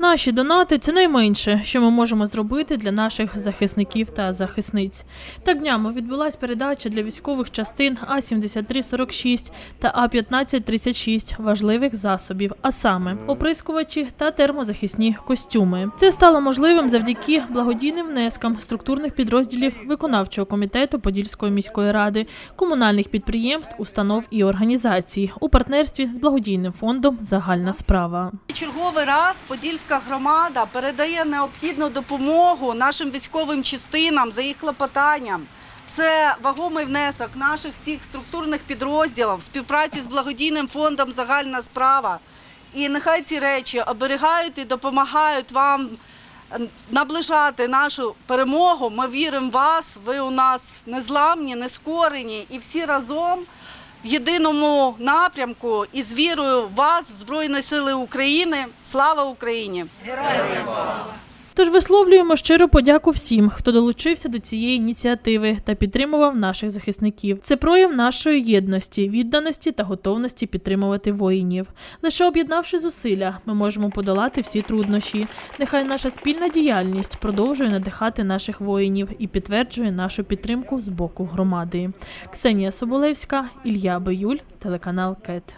Наші донати це найменше, що ми можемо зробити для наших захисників та захисниць. Так днями відбулась передача для військових частин А 7346 та А 1536 важливих засобів, а саме оприскувачі та термозахисні костюми. Це стало можливим завдяки благодійним внескам структурних підрозділів виконавчого комітету Подільської міської ради, комунальних підприємств, установ і організацій у партнерстві з благодійним фондом Загальна справа. Черговий раз Подільська громада передає необхідну допомогу нашим військовим частинам за їх клопотанням. Це вагомий внесок наших всіх структурних підрозділів співпраці з благодійним фондом Загальна справа. І нехай ці речі оберігають і допомагають вам наближати нашу перемогу. Ми віримо в вас. Ви у нас незламні, нескорені і всі разом в єдиному напрямку і з вірою в вас, в Збройні Сили України. Слава Україні! Тож висловлюємо щиру подяку всім, хто долучився до цієї ініціативи та підтримував наших захисників. Це прояв нашої єдності, відданості та готовності підтримувати воїнів. Лише об'єднавши зусилля, ми можемо подолати всі труднощі. Нехай наша спільна діяльність продовжує надихати наших воїнів і підтверджує нашу підтримку з боку громади. Ксенія Соболевська, Ілля Биюль, телеканал КЕТ.